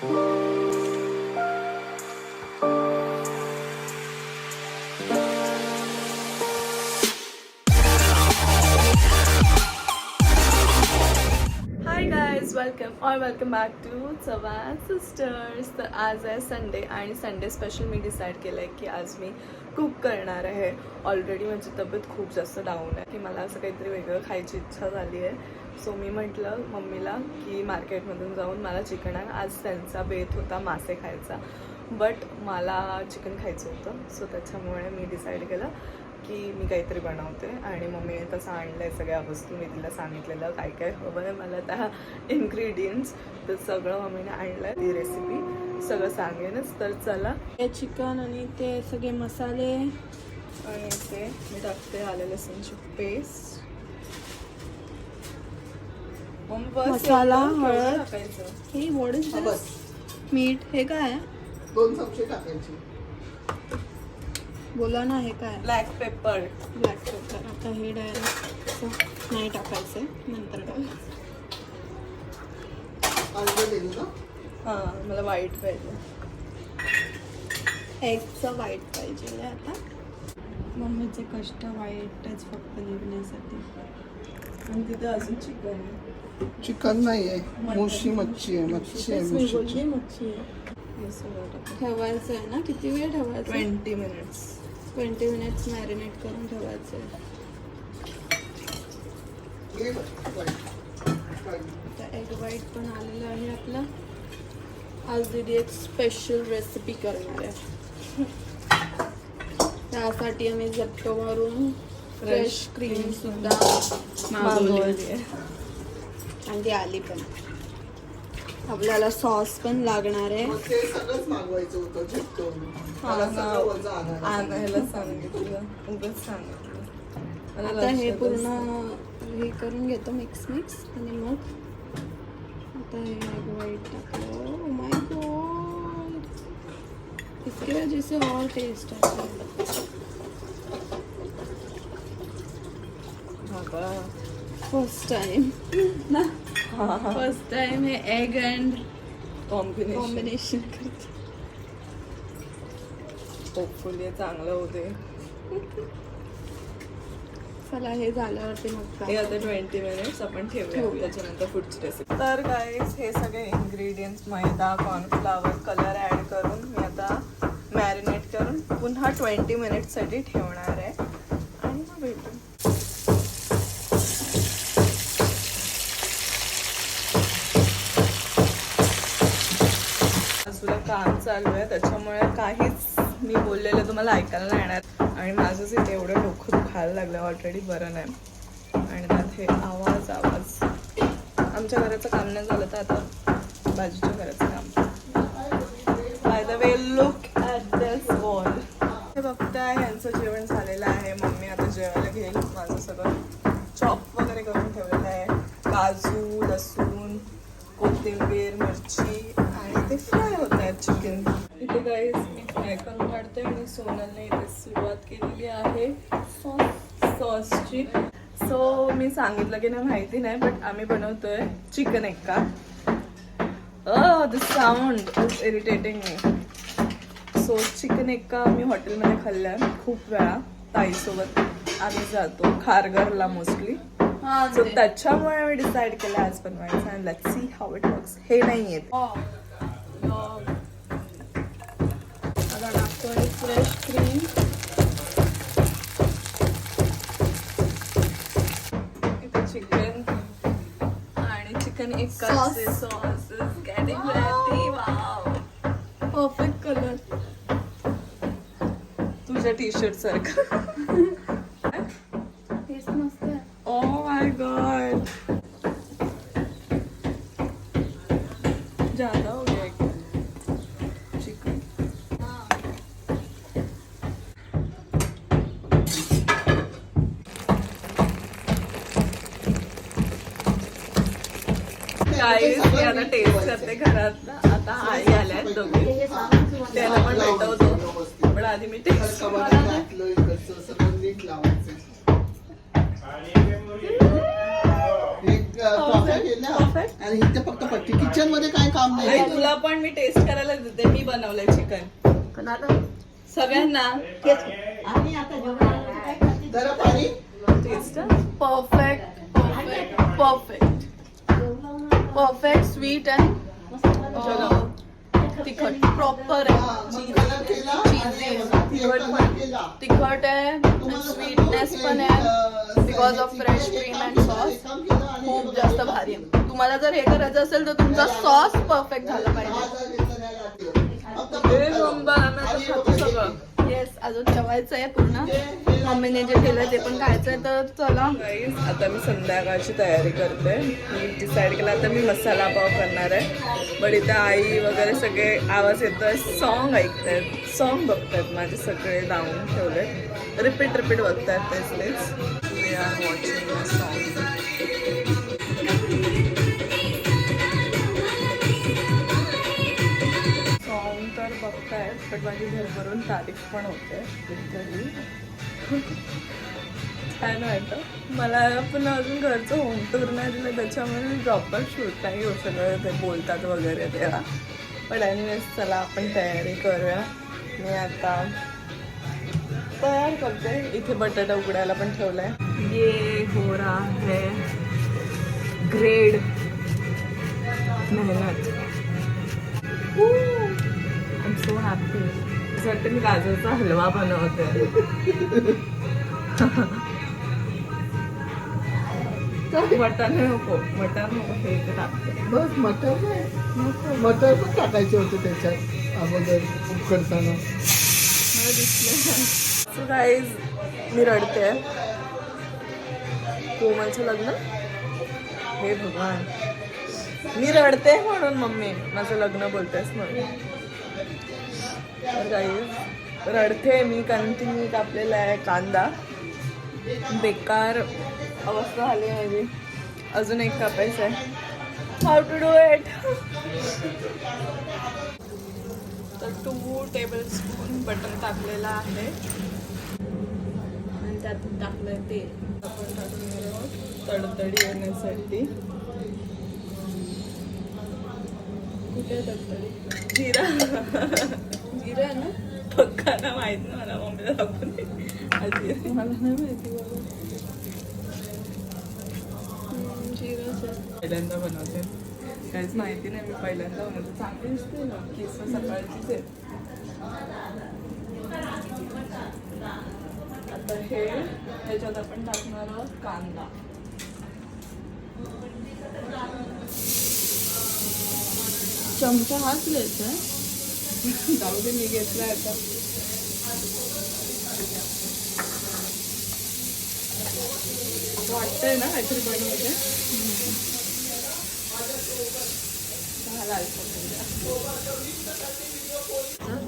Thank you. Welcome और welcome back to Chava sisters तर आज आहे संडे आणि संडे स्पेशल मी डिसाईड केलं आहे की आज मी कुक करणार आहे. ऑलरेडी माझी तब्येत खूप जास्त डाऊन आहे की मला असं काहीतरी वेगळं खायची इच्छा झाली आहे. सो मी म्हटलं मम्मीला की मार्केटमधून जाऊन मला चिकन आहे आज त्यांचा बेत होता मासे खायचा बट मला चिकन खायचं होतं. सो त्याच्यामुळे मी डिसाईड केलं की मी काहीतरी बनवते आणि मम्मीने तसं आणलं आहे सगळ्या वस्तू मी तिला सांगितलेलं काय काय हवं आहे मला त्या इन्ग्रेडियंट्स तर सगळं मम्मीने आणलं आहे ती रेसिपी सगळं सांगेनच. तर चला. हे चिकन आणि ते सगळे मसाले आणि ते मी टाकते आले लसूणची पेस्ट मसाला, हळद. टाकायचं? हे वॉट इज हा, मीठ हे काय? दोन चमचे टाकायचे. बोला ना हे काय? ब्लॅक पेपर ब्लॅक पेपर आता हे डायरेक्ट नाही टाकायचं नंतर टाकायचं हां मला वाईट पाहिजे. एगचं वाईट पाहिजे आता. मम्मीचे कष्ट वाईटच फक्त निघण्यासाठी. आणि तिथे अजून चिकन आहे. चिकन नाही आहे मुशी मच्छी आहे मच्छी आहे मच्छी आहे. हे सगळं ठेवायचं आहे ना? किती वेळ ठेवायचं? Twenty minutes. Twenty minutes marinate करून ठेवायचं आहे. एग वाईट पण आलेलं आहे आपला. आज दीदी एक स्पेशल रेसिपी करणार आहे. त्यासाठी आम्ही झेप्टोवरून फ्रेश क्रीम सुद्धा मागवली. मागवली आहे. आणि ती आली पण. आपल्याला सॉस पण लागणार आहे. मग ते सगळंच मागवायचं होतं झेपतो मला सगळं वजा आणायला आणायला सांगितलं. उगाच सांगितलं. मला आता हे लक्षातच पूर्ण. हे करून घेतो मिक्स मिक्स आणि मग आता हे एग वाईट टाकलं Oh माय गॉड इसकी वजह से और टेस्ट आता है हा का? फर्स्ट टाइम ना? फर्स्ट टाइम हे एग अँड कॉम्बिनेशन कॉम्बिनेशन करते होपफुली चांगलं होते चला हे झाल्यावरती मग हे आता ट्वेंटी मिनिट्स आपण ठेवूया. त्याच्यानंतर पुढची रेसिपी तर गाईस हे सगळे इन्ग्रेडियंट्स मैदा कॉर्नफ्लावर कलर ॲड करून मी आता मॅरिनेट करून पुन्हा ट्वेंटी मिनिटसाठी ठेवणार आहे. आणि मग भेटू. काम चालू आहे? त्याच्यामुळे काहीच मी बोललेलं तुम्हाला ऐकायला नाही येणार. आणि माझंच इथे एवढं डोकं दुखायला लागलं ऑलरेडी बरं नाही. आणि त्यात हे आवाज आवाज. आमच्या घराचं काम नाही झालं तर आता बाजूच्या घराचं काम. By the way look at this wall हे बघताय यांचं जेवण झालेलं आहे. मम्मी आता जेवायला घेईल. माझं सगळं चॉप वगैरे करून ठेवलेलं आहे. काजू लसूण कोथिंबीर मिरची आणि ते फ्राय होत आहेत चिकन इथे काही मी फ्राय करून काढते आणि सोनलने इथे सुरुवात केलेली आहे सॉस सॉसची सो मी सांगितलं की नाही माहिती नाही बट आम्ही बनवतोय चिकन एक्का. Uh the sound is irritating मी सो चिकन एक्का मी हॉटेलमध्ये खाल्लं आहे खूप वेळा. ताईसोबत आम्ही जातो खारघरला मोस्टली सो त्याच्यामुळे मी डिसाईड केलं आज बनवायचं आणि let see how it works हे नाही येत आता टाकतोय फ्रेश क्रीम चिकन आणि chicken एक्काचे sauce is getting ready wow perfect colour तुझ्या टी शर्ट सारखं टेस्ट मस्त आहे ओ गॉड ज्यादा हो गया चिकन काही मी आता टेस्ट करते घरात ना. आता आई आल्यात दोघे. त्याला पण भेटवतो पण आधी मी टेस्ट एक. आणि इथे फक्त पट्टी किचनमध्ये काय काम आणि नाही तुला पण मी टेस्ट करायला देते. मी बनवलंय चिकन पण आता सगळ्यांना? जरा पाणी? Taste perfect perfect perfect perfect sweet and तिखट. प्रॉपर आहे. आणि. तिखट आहे. स्वीटनेस पण आहे. Because of fresh cream and sauce खूप जास्त भारी आहे. तुम्हाला जर हे करायचं असेल तर तुमचा सॉस परफेक्ट झाला पाहिजे. येस अजून जेवायचं आहे पूर्ण. मम्मीने जे केलं ते पण खायचं आहे तर चला. आता मी संध्याकाळची तयारी करते. मी डिसाईड केलं आता मी मसाला पाव करणार आहे. बट इथे आई वगैरे सगळे आवाज येतोय. सॉन्ग ऐकतायत. सॉन्ग बघतायत माझे सगळे लावून ठेवले रिपीट रिपीट बघतायत तेच तेच वी वॉचिंग सॉन्ग तर बघतायत पण माझी घरभरून तारीफ पण होते छान वाटतं मला पण अजून घरचं होम टूर नाही दिलं त्याच्यामुळे मी प्रॉपर शूट नाही घेऊ सगळं ते बोलतात वगैरे तेव्हा पण एनिवेज चला आपण तयारी करूया. मी आता तयार करते. इथे बटाटा उघडायला पण ठेवलाय. ये हो रहा है ग्रेड मेहनत। आय एम सो हॅपी असं मी गाजरचा हलवा बनवते मटन नको मटन नको हे बस मटर नाही. मटर पण टाकायचे होते त्याच्यात अगोदर उकडताना मला दिसलं. सो गाईज मी रडते कोमलचं लग्न? हे भगवान. मी रडते म्हणून मम्मी माझं लग्न बोलतेस म्हणून. काही रडते मी कारण की मी कापलेला आहे कांदा. बेकार अवस्था झाली आहे माझी. अजून एक कापायचं आहे. हाऊ टू डू इट तर टू टेबल स्पून बटन टाकलेला आहे. त्यात टाकलंय तेल आपण टाकून आहोत तडतडी येण्यासाठी. कुठे तडतडी? जिरा. जिरं ना? पक्का ना माहीत ना मला मम्मीला दाखवून मला नाही माहिती बाबा. पहिल्यांदा बनवते. काहीच माहिती नाही मी पहिल्यांदा बनवते. चांगली दिसते ना. केस सकाळचीच आहे आता हे ह्याच्यात आपण टाकणार आहोत कांदा चमचा हाच घ्यायचा जाऊ दे मी घेतलाय आता वाटतंय ना काहीतरी बनवते. हम्म.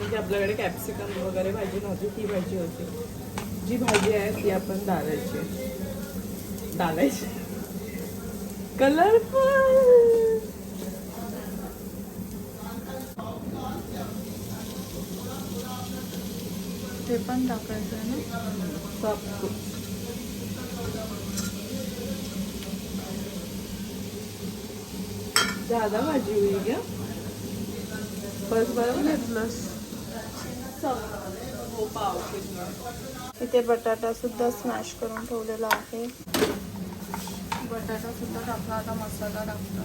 कारण की आपल्याकडे कॅप्सिकम वगैरे भाजी नव्हती ती भाजी होती. जी भाजी आहे ती आपण डालायची डालायची कलरफुल ते पण टाकायचं आहे ना? ज्यादा भाजी हुई क्या बस बरोबर घेतलंस किलो इथे बटाटा सुद्धा स्मॅश करून ठेवलेला आहे. बटाटा सुद्धा टाकला आता मसाला टाकतो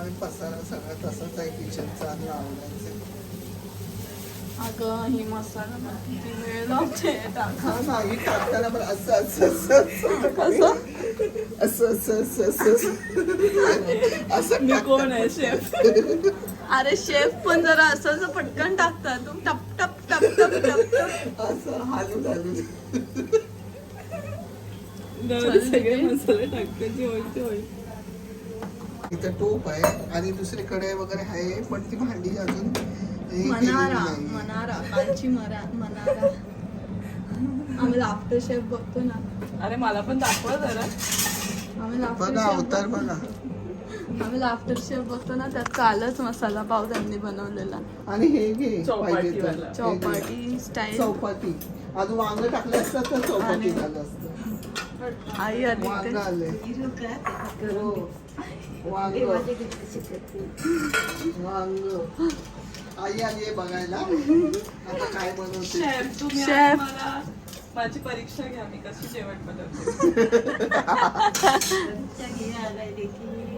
आणि पसारा सगळं तसंच आहे किचनचा आणि आवडायचं अगं ही मसाला किती वेळ लावते टाका नाही टाकताना पण असं असं असं असं असं असं असं. असं मी कोण आहे शेफ? अरे शेफ पण जरा असं असं पटकन टाकतात. तू टप टप टप टप टप टप. असं हालून हालून सगळे मसाले टाकते होईल ते होईल. इथं टोप आहे आणि दुसरी कढई वगैरे आहे पण ती भांडी अजून हे केलेली मनारा. मनारा कालची मरा मनारा. आम्ही लाफ्टर शेफ बघतो ना. अरे मला पण दाखवा जरा. आम्ही बघा अवतार बघा. आम्ही लाफ्टर शेफ बघतो ना त्यात कालच मसाला पाव त्यांनी बनवलेला. आणि हे घे पाहिजे तर. चौपाटीवाला. हे घे. चौपाटी स्टाईल चौपाटी. अजून वांग टाकलं असतं तर चौपाटी आणि- झालं असतं. आई आली वांग इथे आले हो. वांग. वांग. आई आली आहे बघायला. आता काय बनवते? शेफ तुम्ही मला माझी परीक्षा घ्या मी कशी जेवण बनवते?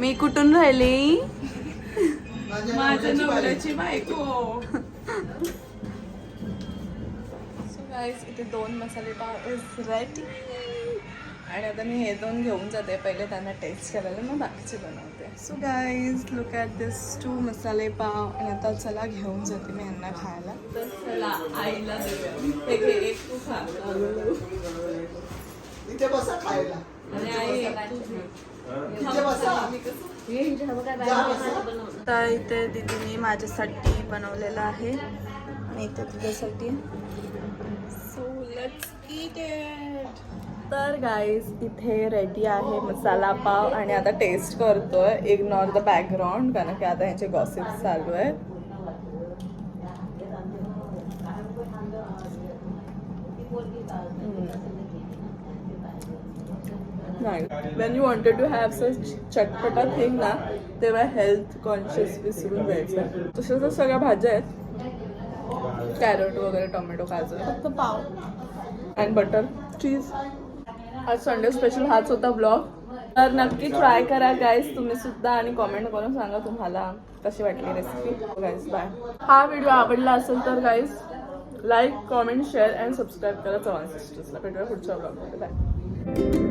मी कुठून राहिली? माझ्या नवऱ्याची बायको. सो गाईज इथे दोन मसाले पाव इज रेडी आणि आता मी हे दोन घेऊन जाते. पहिले त्यांना टेस्ट करायला मग बाकीचे बनवते. So guys look at this two मसाले पाव. आणि आता चला घेऊन जाते मी यांना खायला. तर चला आईला एक तू खा. इथे बसा खायला. आणि आई इथे तर इथे दीदीने माझ्यासाठी बनवलेलं आहे. आणि इथे तुझ्यासाठी. सो लेट्स इट तर गाईज इथे रेडी आहे मसाला पाव आणि आता टेस्ट करतोय. इग्नोर द बॅकग्राऊंड कारण की आता ह्याचे गॉसिप चालू आहे नाही. When you wanted to have such चटपटा थिंग ना तेव्हा हेल्थ कॉन्शियस विसरून जायचं. तसं तर सगळ्या भाज्या आहेत. कॅरट वगैरे टोमॅटो गाजर. फक्त पाव. अँड बटर चीज आज संडे स्पेशल हाच होता ब्लॉग तर नक्की ट्राय करा गाईज तुम्ही सुद्धा आणि कॉमेंट करून सांगा तुम्हाला कशी वाटली रेसिपी गाईज बाय हा व्हिडिओ आवडला असेल तर guys like comment share and subscribe करा चव्हाण सिस्टर्सला भेटूया पुढच्या ब्लॉगमध्ये बाय